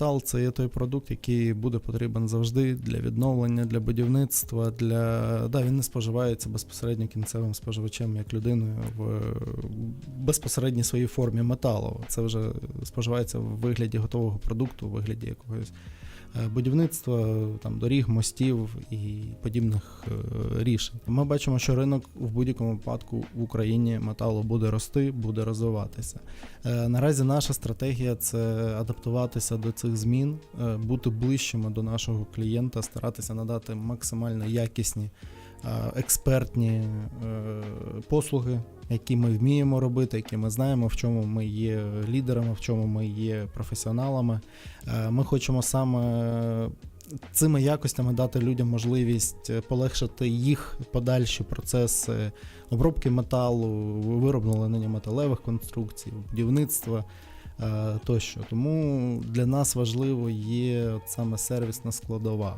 Метал це є той продукт, який буде потрібен завжди для відновлення, для будівництва. Для да, він не споживається безпосередньо кінцевим споживачем як людиною в безпосередній своїй формі металу. Це вже споживається в вигляді готового продукту, в вигляді якогось е, будівництва, там доріг, мостів і подібних е, рішень. Ми бачимо, що ринок в будь-якому випадку в Україні металу буде рости, буде розвиватися. Е, Наразі наша стратегія це адаптуватися до цих змін, бути ближчими до нашого клієнта, старатися надати максимально якісні, експертні послуги, які ми вміємо робити, які ми знаємо, в чому ми є лідерами, в чому ми є професіоналами. Е, Ми хочемо саме цими якостями дати людям можливість е, полегшити їх подальші процеси обробки металу, вироблення металевих конструкцій, будівництва е, тощо. Тому для нас важливо є саме сервісна складова.